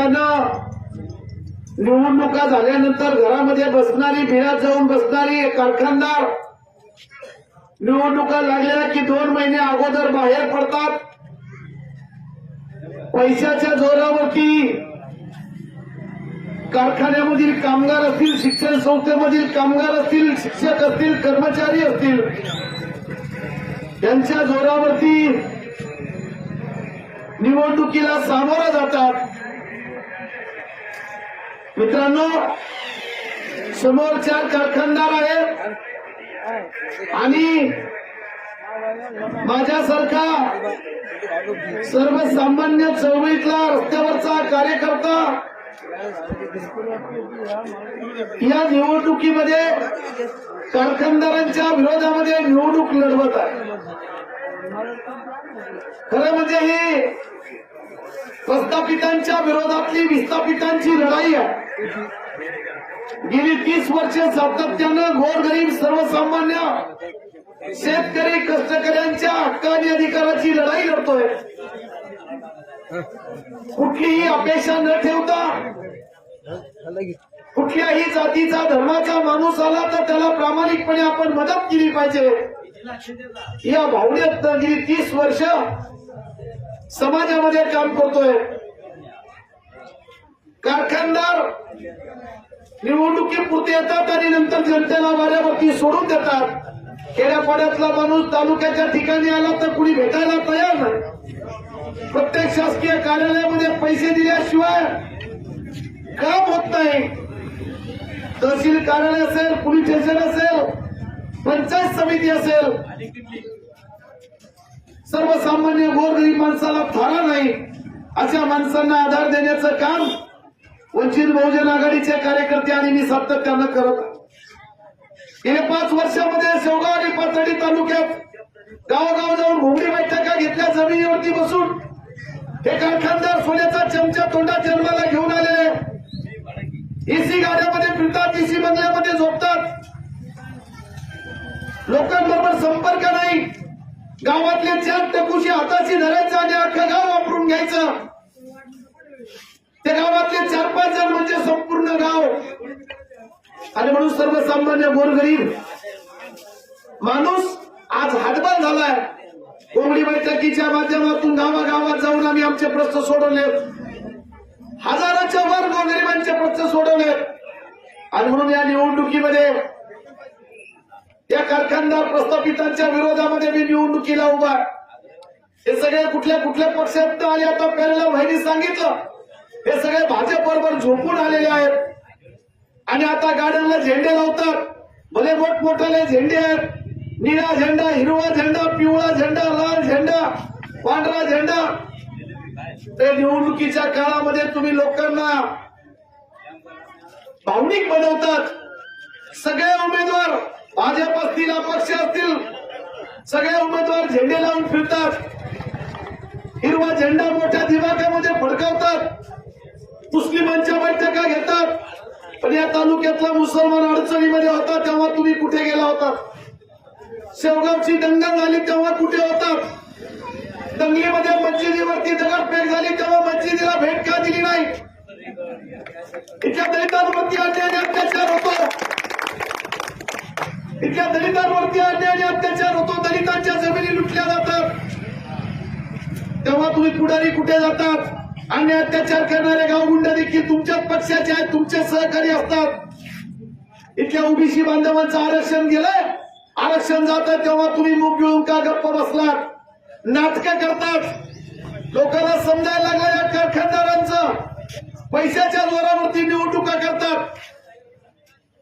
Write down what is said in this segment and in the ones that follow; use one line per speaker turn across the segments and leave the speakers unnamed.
प्रामुख्यानं निवडणुका झाल्यानंतर घरामध्ये बसणारी भिरात जाऊन बसणारी कारखानदार निवडणुका लागल्या की दोन महिने अगोदर बाहेर पडतात. पैशाच्या जोरावरती कारखान्यामधील कामगार असतील शिक्षण संस्थेमधील कामगार असतील शिक्षक असतील कर्मचारी असतील त्यांच्या जोरावरती निवडणुकीला सामोरं जातात. मित्रांनो समोर चार कारखानदार आहेत. आणि माझ्यासारखा सर्वसामान्य चळवळीतला रस्त्यावरचा कार्यकर्ता या निवडणुकीमध्ये कारखानदारांच्या विरोधामध्ये निवडणूक लढवत आहे. खरं म्हणजे ही प्रस्थापितांच्या विरोधातली विस्थापितांची लढाई आहे. गेली तीस वर्ष सातत्यानं गोरगरीब सर्वसामान्य शेतकरी कष्टकऱ्यांच्या हक्क आणि अधिकाराची लढाई लढतोय. कुठलीही अपेक्षा न ठेवता कुठल्याही जातीचा धर्माचा माणूस आला तर त्याला प्रामाणिकपणे आपण मदत केली पाहिजे. या भावनेत गेली तीस वर्ष समाजामध्ये काम करतोय. कारखानदार निवडणुकीपुरते येतात आणि नंतर जनतेला वाऱ्यावरती सोडून देतात. खेड्यापाड्यातला माणूस तालुक्याच्या ठिकाणी आला तर कुणी भेटायला तयार नाही. प्रत्येक शासकीय कार्यालयामध्ये पैसे दिल्याशिवाय काम होत नाही. तहसील कार्यालय असेल पोलीस स्टेशन असेल पंचायत समिती असेल सर्वसामान्य गोरगरीब माणसाला थारा नाही. अशा माणसांना आधार देण्याचं काम वंचित बहुजन आघाडीचे कार्यकर्ते आणि मी सातत्यानं करत गेल्या पाच वर्षामध्ये शेवगाव आणि पाचडी तालुक्यात गावगाव जाऊन घोंगडी बैठका घेतल्या जमिनीवरती बसून हे कारखानदार सोन्याचा चमचा तोंडात जन्माला घेऊन आलेले. एसी गाड्यामध्ये फिरतात एसी बंगल्यामध्ये झोपतात. लोकांबरोबर संपर्क नाही. गावातल्या चार टकुशी हाताशी धरायचं आणि अख्खं गाव वापरून घ्यायचं. त्या गावातले चार पाच जण म्हणजे संपूर्ण गाव. आणि म्हणून सर्वसामान्य गोरगरीब माणूस आज हातभार झालाय. कोंबडी बैठकीच्या माध्यमातून गावागावात जाऊन आम्ही आमचे प्रश्न सोडवले. हजाराच्या वर गोरगरिबांचे प्रश्न सोडवले. आणि म्हणून या निवडणुकीमध्ये या कारखानदार प्रस्थापितांच्या विरोधामध्ये मी निवडणुकीला उभा आहे. हे सगळे कुठल्या कुठल्या पक्षात आले आता पॅरेला भाईनी सांगितलं. हे सगळे भाजप बरोबर झोपून आलेले आहेत. आणि आता गाड्यांना झेंडे लावतात. भले मोठमोठाले झेंडे आहेत. निळा झेंडा हिरवा झेंडा पिवळा झेंडा लाल झेंडा पांढरा झेंडा. ते निवडणुकीच्या काळामध्ये तुम्ही लोकांना भावनिक बनवतात. सगळे उमेदवार भाजप असतील अपक्ष असतील सगळे उमेदवार झेंडे लावून फिरतात. हिरवा झेंडा मोठ्या दिमागामध्ये फडकावतात. मुस्लिमांच्या बैठका घेतात. पण या तालुक्यातला मुसलमान अडचणीमध्ये होता तेव्हा तुम्ही कुठे गेला होता? शेवगावची दंगल झाली तेव्हा कुठे होता? दंगलीमध्ये मस्जिदीवरती दगडफेक झाली तेव्हा मस्जिदीला भेट का दिली नाही? इथल्या दलितांवरती अन्याय अत्याचार होतो. इथल्या दलितांवरती अन्याय आणि अत्याचार होतो दलितांच्या जमिनी लुटल्या जातात. तेव्हा तुम्ही पुढारी कुठे जातात? अन्य अत्याचार करणारे गावगुंड देखील तुमच्याच पक्षाचे आहेत तुमचे सहकारी असतात. इथल्या ओबीसी बांधवांचं आरक्षण गेलंय. आरक्षण जात तेव्हा तुम्ही मुख मिळून का गप्प बसलात? नाटक करतात. लोकांना समजायला लागलं या कारखानदारांचं. पैशाच्या जोरावरती निवडणुका करतात.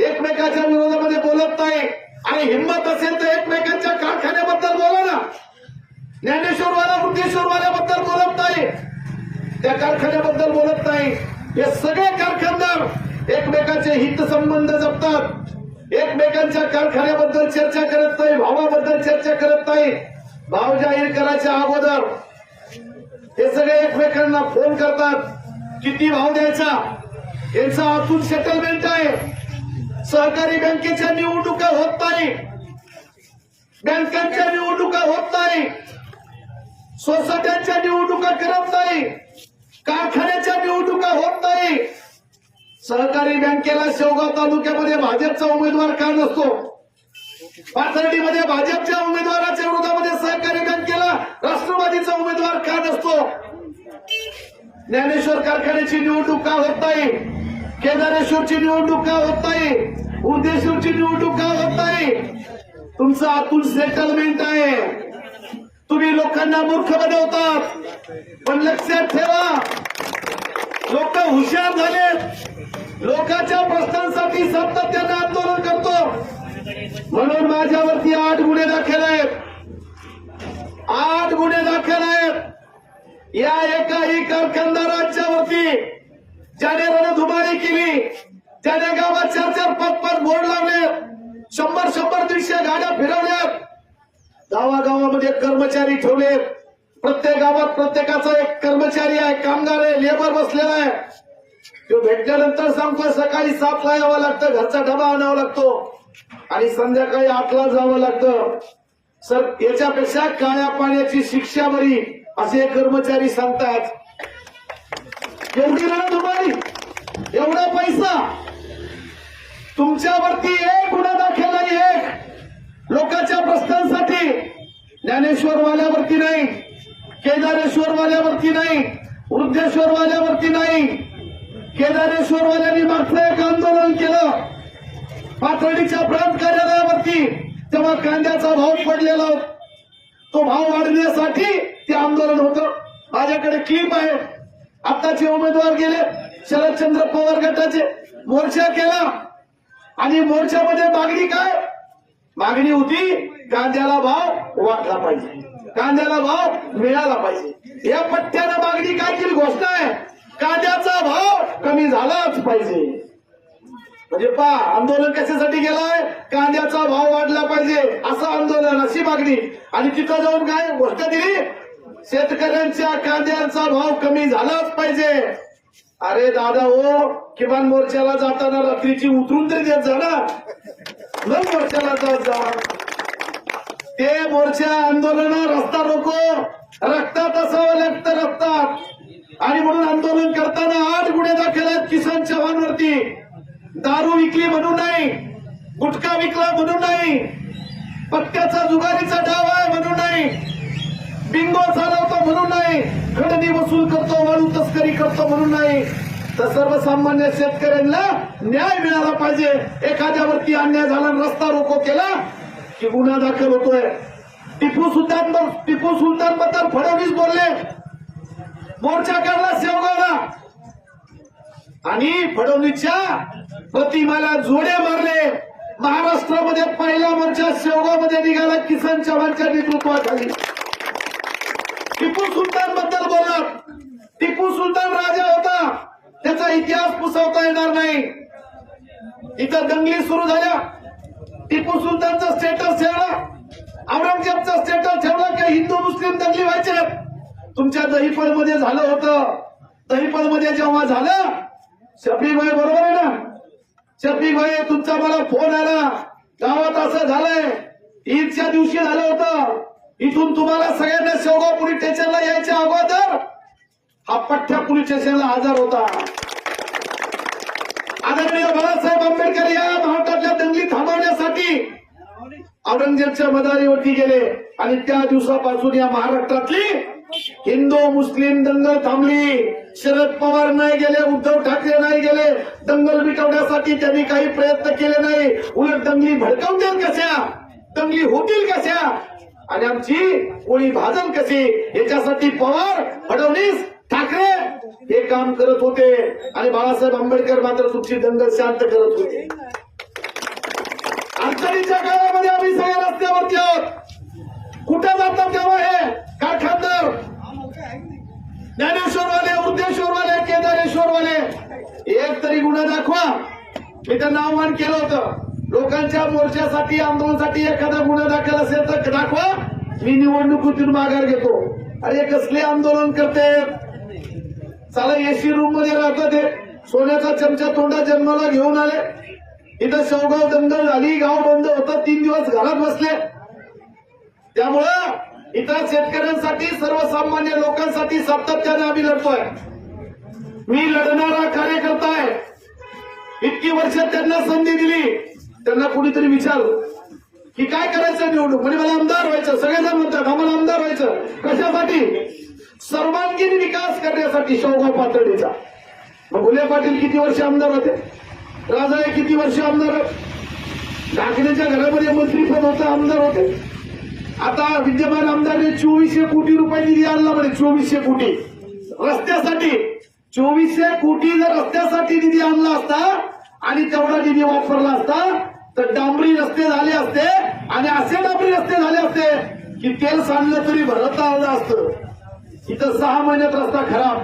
एकमेकाच्या विरोधामध्ये बोलत नाही. आणि हिंमत असेल तर एकमेकांच्या कारखान्याबद्दल बोला ना. ज्ञानेश्वरवाला वृद्धेश्वरवाल्याबद्दल बोलत नाही. त्या कारखान्याबद्दल बोलत नाही. हे सगळे कारखानदार एकमेकांचे हितसंबंध जपतात. एकमेकांच्या कारखान्याबद्दल चर्चा करत नाही भावाबद्दल चर्चा करत नाही. भाव जाहीर करायच्या अगोदर हे सगळे एकमेकांना फोन करतात. किती भाव द्यायचा? यांचा आतून सेटलमेंट आहे. सहकारी बँकेच्या निवडणुका होत नाही. बँकांच्या निवडणुका होत नाही. सोसायट्यांच्या निवडणुका करत नाही. कारखान्याच्या निवडणुका होत सहकारी बँकेला शेवगाव तालुक्यामध्ये भाजपचा उमेदवार का नसतो? पाथर्डीमध्ये भाजपच्या उमेदवाराच्या विरोधामध्ये सहकारी बँकेला राष्ट्रवादीचा उमेदवार का नसतो? ज्ञानेश्वर कारखान्याची निवडणूक का होत नाही? केदारेश्वरची निवडणूक का होत नाही. उद्देश्वरची निवडणूक का होत नाही. तुमचं आतून सेटलमेंट आहे. तुम्ही लोकांना मूर्ख बनवतात. पण लक्षात ठेवा लोक हुशार झाले लोकांच्या प्रश्नांसाठी सातत्यानं आंदोलन करतो. म्हणून माझ्यावरती आठ गुन्हे दाखल आहेत. आठ गुन्हे दाखल आहेत. या एकाही कारखानदारांच्या वरती ज्याने रणधुमारी केली त्याने गावात चार चार पाच पाच बोर्ड लावले शंभर शंभर दीडशे गाड्या फिरवल्यात गावागावामध्ये कर्मचारी ठेवले. प्रत्येक गावात प्रत्येकाचा एक कर्मचारी आहे कामगार आहे लेबर बसलेला आहे. तो भेटल्यानंतर सांगतो सकाळी सातला यावं लागतं घरचा डबा आणावा लागतो. आणि संध्याकाळी आठला जावं लागतं. सर याच्यापेक्षा काळ्या पाण्याची शिक्षा बरी असे कर्मचारी सांगतात. एवढी दुपारी एवढा पैसा. तुमच्यावरती एक गुन्हा दाखल नाही एक. लोकांच्या प्रश्नांसाठी ज्ञानेश्वरवाल्यावरती नाही केदारेश्वरवाल्यावरती नाही वृद्धेश्वरवाल्यावरती नाही. केदारेश्वरवाल्यांनी मागचं एक आंदोलन केलं. पाथर्डीच्या प्रांत कार्यालयावरती तेव्हा कांद्याचा भाव पडलेला तो भाव वाढण्यासाठी ते आंदोलन होतं. माझ्याकडे क्लिप आहे. आताचे उमेदवार गेले शरदचंद्र पवार गटाचे. मोर्चा केला. आणि मोर्चामध्ये मागणी काय? मागणी होती कांद्याला भाव वाढला पाहिजे. कांद्याला भाव मिळाला पाहिजे. या पट्ट्यानं मागणी काय केली घोषणा आहे. कांद्याचा भाव कमी झालाच पाहिजे. म्हणजे पा आंदोलन कशासाठी गेलाय कांद्याचा भाव वाढला पाहिजे असं आंदोलन अशी मागणी. आणि तिथं जाऊन काय? घोषणा दिली? शेतकऱ्यांच्या कांद्यांचा भाव कमी झालाच पाहिजे. अरे दादा हो किमान मोर्चाला जाताना रात्रीची उतरून तरी देत जा ना. मग मोर्चाला जात जा. ते मोर्चा आंदोलन रस्ता रोको रक्तात असावं लागतं रक्तात. आणि म्हणून आंदोलन करताना आठ गुन्हे दाखल आहेत किसन चव्हाणवरती. दारू विकली म्हणून नाही गुटखा विकला म्हणून नाही पत्त्याचा जुगारीचा डाव आहे म्हणून नाही. बिंगो चालवतो म्हणून नाही. खडणी वसूल करतो वाळू तस्करी करतो म्हणून नाही. तर सर्वसामान्य शेतकऱ्यांना न्याय मिळाला पाहिजे. एखाद्यावरती अन्याय झाला रस्ता रोको केला की गुन्हा दाखल होतोय. टिपू सुलतान टिपू सुलतानबद्दल फडणवीस बोलले. मोर्चा काढला शेवगावला. आणि फडणवीसच्या प्रतिमाला जोडे मारले. महाराष्ट्रामध्ये पहिला मोर्चा शेवगावमध्ये निघाला. किसन चव्हाणच्या नेतृत्वाखाली. टिपू सुलतानबद्दल बोलत टिपू सुलतान राजा होता. त्याचा इतिहास पुसवता येणार नाही. इथं दंगली सुरू झाल्या. टिपू सुलतानचा स्टेटस ठेवला औरंगजेबचा स्टेटस ठेवला की हिंदू मुस्लिम दंगली व्हायचे. तुमच्या दहीपळमध्ये झालं होतं. दहीपळमध्ये जेव्हा झालं शफी भाई बरोबर आहे ना? शफी भाई तुमचा मला फोन आला. गावात असं झालंय. ईदच्या दिवशी झालं होतं. इथून तुम्हाला सगळ्यांना शेवगाव पोलीस स्टेशनला यायच्या अगोदर. हा पठ्ठ्या पोलीस स्टेशनला हजर होता. आदरणीय बाळासाहेब आंबेडकर या भारतातल्या दंगली थांबवण्यासाठी औरंगजेबच्या मदारीवरती गेले आणि त्या दिवसापासून या महाराष्ट्रातली हिंदू मुस्लिम दंगल थांबली. शरद पवार नाही गेले उद्धव ठाकरे नाही गेले. दंगल मिटवण्यासाठी त्यांनी काही प्रयत्न केले नाही. उलट दंगली भडकवतील कशा? दंगली होतील कशा? आणि आमची कोळी भाजल कशी? याच्यासाठी पवार फडणवीस ठाकरे हे काम करत होते. आणि बाळासाहेब आंबेडकर मात्र तुमची दंगल शांत करत होते. अडचणीच्या काळामध्ये आम्ही सगळ्या रस्त्यावरती आहोत. कुठे जातात तेव्हा हे? कारखानदार ज्ञानेश्वरवाले वृद्धेश्वरवाले केदारेश्वरवाले. एक तरी गुन्हा दाखवा. मी त्यांना आव्हान केलं होतं. लोकांच्या मोर्चासाठी आंदोलनासाठी एखादा गुन्हा दाखल असेल तर दाखवा. मी निवडणुकीतून माघार घेतो. अरे कसले आंदोलन करते? चला एसी रूममध्ये राहतात ते सोन्याचा चमचा तोंडा जन्माला घेऊन आले. इथं शेवगाव दंगल झाली गाव बंद होतं तीन दिवस घरात बसले. त्यामुळं इथं शेतकऱ्यांसाठी सर्वसामान्य लोकांसाठी सातत्याने आम्ही लढतोय. मी लढणारा कार्यकर्ता आहे. इतकी वर्ष त्यांना संधी दिली. त्यांना कुणीतरी विचारलं की काय करायचं निवडणूक? म्हणजे मला आमदार व्हायचं सगळेजण म्हणतात आम्हाला आमदार व्हायचं. कशासाठी? सर्वांगीण विकास करण्यासाठी शेवगाव पातळीचा. मग गुले पाटील किती वर्ष आमदार होते? राजा किती वर्ष आमदार डाकण्याच्या घरामध्ये मंत्री पण होता आमदार होते. आता विद्यमान आमदारने चोवीसशे कोटी रुपये निधी आणला म्हणे चोवीसशे कोटी. रस्त्यासाठी चोवीसशे कोटी जर रस्त्यासाठी निधी आणला असता आणि तेवढा निधी वापरला असता तर डांबरी रस्ते झाले असते आणि असे डांबरी रस्ते झाले असते की तेल सांडलं तरी भरता आलं असतं. इथं सहा महिन्यात रस्ता खराब.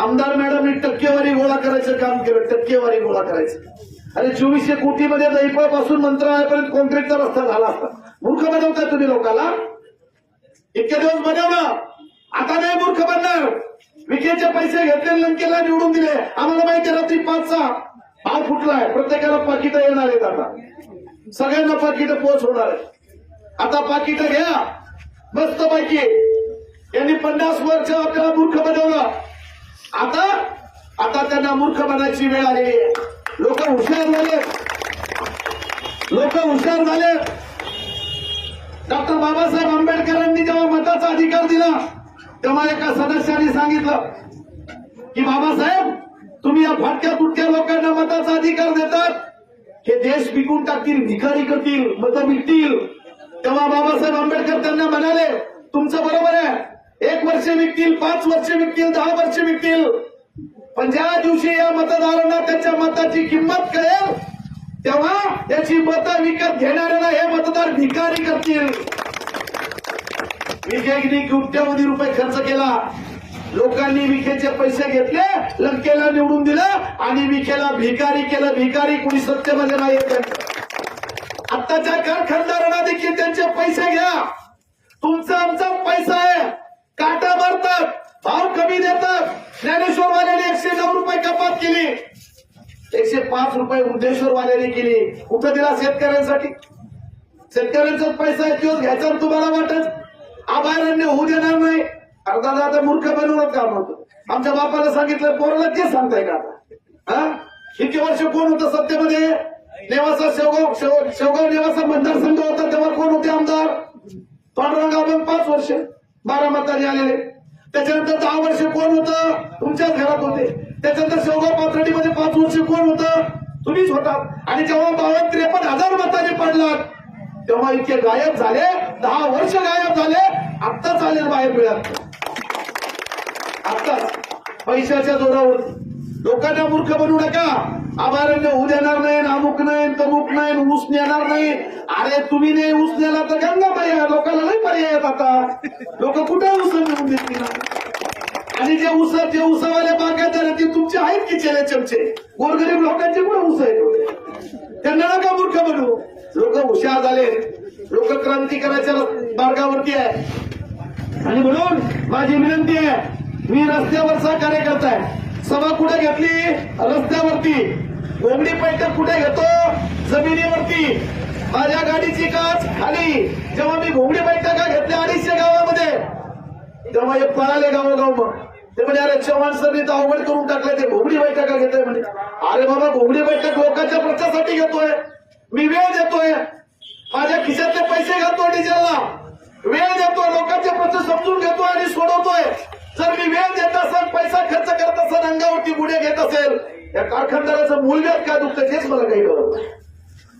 आमदार मॅडम टक्केवारी गोळा करायचं काम केलं टक्केवारी गोळा करायचं. अरे चोवीसशे कोटी मध्ये पासून मंत्रालयापर्यंत कॉन्क्रीटचा रस्ता झाला असता. मूर्ख बनवताय तुम्ही लोकांना इतके दिवस बनवलं. आता नाही मूर्ख बनणार. विकेचे पैसे घेतले लंकेला निवडून दिले. आम्हाला माहिती आहे रात्री पाचचा फुटला आहे? प्रत्येकाला पाकिटं येणार आहेत आता. सगळ्यांना पाकिटं पोच होणार आहे आता पाकिटं घ्या. मस्त पैकी यांनी पन्नास वर्ष आपल्याला मूर्ख बनवलं. आता आता त्यांना मूर्ख बनायची वेळ आलेली आहे. लोक हुशार झाले. लोक हुशार झाले. डॉक्टर बाबासाहेब आंबेडकरांनी जेव्हा मताचा अधिकार दिला तेव्हा एका सदस्याने सांगितलं की बाबासाहेब तुम्ही या फाटक्या तुटक्या लोक अधिकार देतात. हे देश विकून टाकतील भिकारी करतील मतं विकतील तेव्हा बाबासाहेब आंबेडकर त्यांना म्हणाले तुमचं बरोबर आहे. एक वर्ष विकतील पाच वर्ष विकतील दहा वर्ष विकतील पण ज्या दिवशी या मतदारांना त्याच्या मताची किंमत कळेल तेव्हा त्याची मतं विकत घेणाऱ्यांना हे मतदार भिकारी करतील. मी विखेनी कोट्यावधी रुपये खर्च केला? लोकांनी विखेचे पैसे घेतले लंकेला निवडून दिलं आणि विखेला भिकारी केलं. भिकारी कुणी सत्तेमध्ये नाही येत आत्ताच्या कारखानदारांना देखील त्यांचे पैसे घ्या. तुमचा आमचा पैसा आहे. काटा मारतात भाव कमी देतात. ज्ञानेश्वर वाल्याने एकशे नऊ रुपये कपात केली. एकशे पाच रुपये उद्देश्वर वाल्याने केली. कुठं दिला शेतकऱ्यांसाठी? शेतकऱ्यांचा पैसा एक दिवस घ्यायचा आणि तुम्हाला वाटत? अभयारण्य होऊ देणार नाही. अर्धा दादा मूर्ख बनवत का म्हणतो. आमच्या बापाला सांगितलं पोराला ते सांगताय का आता? हा? किती वर्ष कोण होतं सत्तेमध्ये? नेवासा शेवगाव शेव- शेवगाव नेवासा मतदारसंघ होता तेव्हा कोण होते आमदार? पांढरा पाच वर्ष बारा मतदारी आलेले. त्याच्यानंतर दहा वर्ष कोण होतं? तुमच्याच घरात होते. त्याच्यानंतर शेवगाव पाथर्डीमध्ये पाच वर्ष कोण होतं? तुम्हीच होतात आणि जेव्हा बावन त्रेपन्न हजार मतांनी पडलात तेव्हा इतके गायब झाले दहा वर्ष गायब झाले आत्ताच आले बाहेर मिळत आत्ताच पैशाच्या जोरावर. लोकांना मूर्ख बनवू नका. अभयारण्य होऊ देणार नाही अमुक नाही तमुक नाही ऊस नेणार नाही. अरे तुम्ही नाही ऊस नेला तर गंगा पर्याय लोकांना नाही पर्याय आहेत आता. लोक कुठे ऊस मिळून देतील? आणि जे ऊस जे ऊसावाले बागायतदार आहेत, ते तुमचे आहेत की चेले चमचे? गोरगरीब लोकांचे कुठे ऊस आहेत? त्यांना नका मूर्ख बनवू लोक हुशार झाले. लोक क्रांती करायच्या मार्गावरती आहे. आणि म्हणून माझी विनंती आहे मी रस्त्यावरचा कार्यकर्ता आहे सभा कुठे घेतली? रस्त्यावरती. कोंबडी बैठक कुठे घेतो? जमिनीवरती. माझ्या गाडीची काच खाली. जेव्हा मी घोंगडी बैठका घेतल्या? अडीचशे गावामध्ये. तेव्हा हे पळाले गावोगाव मग. ते म्हणजे अरे चव्हाण सरनी तर अवघड करून टाकले ते घोंगडी बैठका घेतोय म्हणजे अरे बाबा घोंगडी बैठक लोकांच्या प्रश्नासाठी घेतोय. मी वेळ देतोय. माझ्या खिशातले पैसे घालतोय डिझेलला. वेळ देतोय. लोकांचे प्रश्न समजून घेतोय आणि सोडवतोय. जर मी वेळ देत असेल पैसा खर्च करत असेल अंगावरती गुन्हे घेत असेल या कारखानदाराचं मूल्यच काय दुखतं हेच मला काही कळत नाही.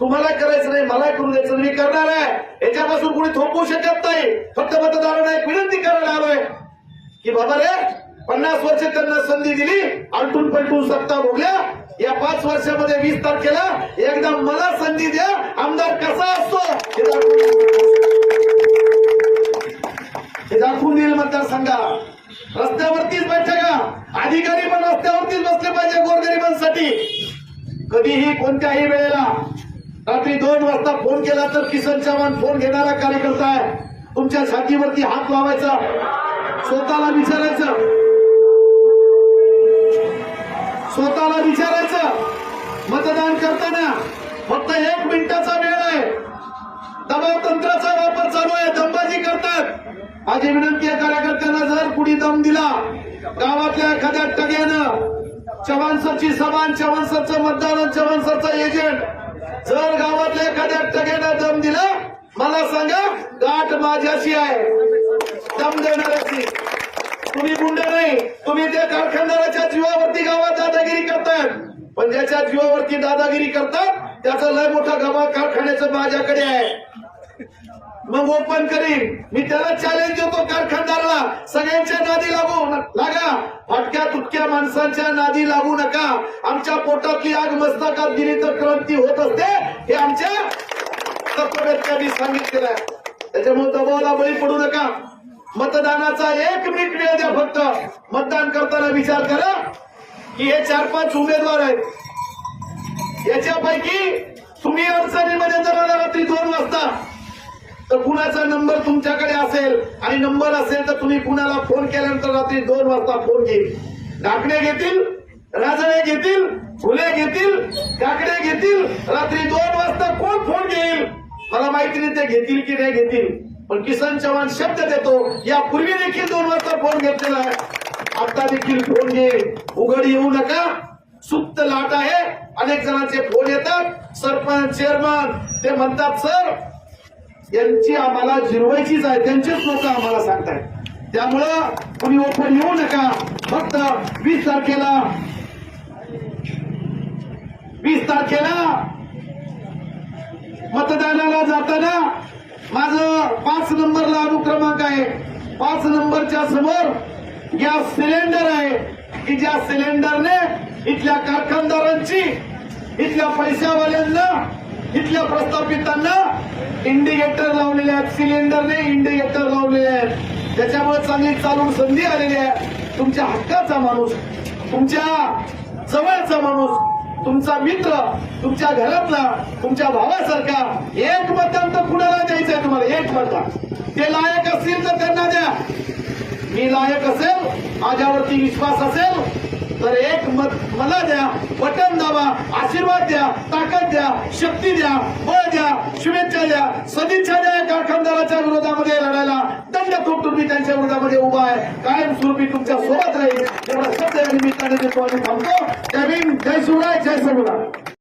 तुम्हाला करायचं नाही मला करू द्यायचं मी करणार आहे. याच्यापासून कोणी थोपवू शकत नाही. फक्त मतदारांना एक विनंती करायला आलोय की बाबा रे पन्नास वर्ष त्यांना संधी दिली आलटून पलटून सत्ता भोगल्या. या पाच वर्षामध्ये वीस तारखेला एकदा मला संधी द्या. आमदार कसा असतो हे दाखवून देईल मतदारसंघाला रस्त्यावरतीच बैठका अधिकारी पण रस्त्यावरतीच बसले पाहिजे गोरगरिबांसाठी. कधीही कोणत्याही वेळेला. रात्री दोन वाजता फोन केला तर किसन चव्हाण फोन घेणारा कार्यकर्ता आहे. तुमच्या छातीवरती हात लावायचा. स्वतःला विचारायचं. स्वतःला विचारायचं. मतदान करताना माझी विनंती आहे कार्यकर्त्यांना जर कुणी दम दिला गावातल्या एखाद्या टग्यानं चव्हाण सरची सभा आणि चव्हाण सरचं मतदान आणि चव्हाण सरचा एजंट जर गावातल्या एखाद्या टग्यानं दम दिला मला सांगा गाठ माझ्याशी आहे. दम देणाऱ्याची तुम्ही गुंड नाही तुम्ही त्या कारखानदाराच्या जीवावरती गावात दादागिरी करताय पण ज्याच्या जीवावरती दादागिरी करतात त्याचा लय मोठा गमा कारखान्याचं माझ्याकडे आहे. मग ओपन करीन. मी त्याला चॅलेंज देतो कारखानदाराला. सगळ्यांच्या नादी लागू लागा. फटक्या तुटक्या माणसांच्या नादी लागू नका. आमच्या पोटातली आग मस्तकात गेली तर क्रांती होत असते. हे आमच्या तत्ववेत्यांनी सांगितलेलं आहे. त्याच्यामुळे दबावाला बळी पडू नका. मतदानाचा एक मिनिट वेळ द्या फक्त. मतदान करताना विचार करा की हे चार पाच उमेदवार आहेत. याच्यापैकी तुम्ही अडचणीमध्ये जर रात्री दोन वाजता तर कुणाचा नंबर तुमच्याकडे असेल आणि नंबर असेल तर तुम्ही कुणाला फोन केल्यानंतर रात्री दोन वाजता फोन घेईल डाकणे घेतील राजळे घेतील फुले घेतील काकडे घेतील रात्री दोन वाजता कोण फोन घेईल? मला माहिती नाही ते घेतील की नाही घेतील पण किसन चव्हाण शब्द देतो यापूर्वी देखील दोन वाजता फोन घेतलेला आहे. आता देखील फोन घेईल उघड येऊ नका. सुप्त लाट आहे. अनेक जणांचे फोन येतात. सरपंच चेअरमन ते म्हणतात सर यांची आम्हाला जिरवायचीच आहे त्यांचेच लोक आम्हाला सांगतायत. त्यामुळं तुम्ही ओपन येऊ नका. फक्त वीस तारखेला वीस तारखेला मतदानाला जाताना माझं पाच नंबरला अनुक्रमांक आहे. पाच नंबरच्या समोर गॅस सिलेंडर आहे. की ज्या सिलेंडरने इथल्या कारखानदारांची इथल्या पैशावाल्यांना इथल्या प्रस्थापितांना इंडिकेटर लावलेले आहेत सिलेंडरने इंडिकेटर लावलेले आहेत. त्याच्यामुळे चांगली चालून संधी आलेली आहे. तुमच्या हक्काचा माणूस तुमच्या जवळचा माणूस तुमचा मित्र तुमच्या घरातला तुमच्या भावासारखा एक मतदान तर कुणाला द्यायचंय तुम्हाला? एक मतदान ते लायक असतील तर त्यांना द्या. मी लायक असेल माझ्यावरती विश्वास असेल तर एक मत मला द्या बटन दाबा आशीर्वाद द्या ताकद द्या शक्ती द्या बळ द्या शुभेच्छा द्या. सदिच्छा द्या या कारखानदाराच्या विरोधामध्ये लढायला. दंड खूप तुम्ही त्यांच्या विरोधामध्ये उभा आहे. कायम स्वरूपी तुमच्यासोबत राहील. एवढा शब्द या निमित्ताने देतो आणि थांबतो. जय जय शिवराय जय सर्वराय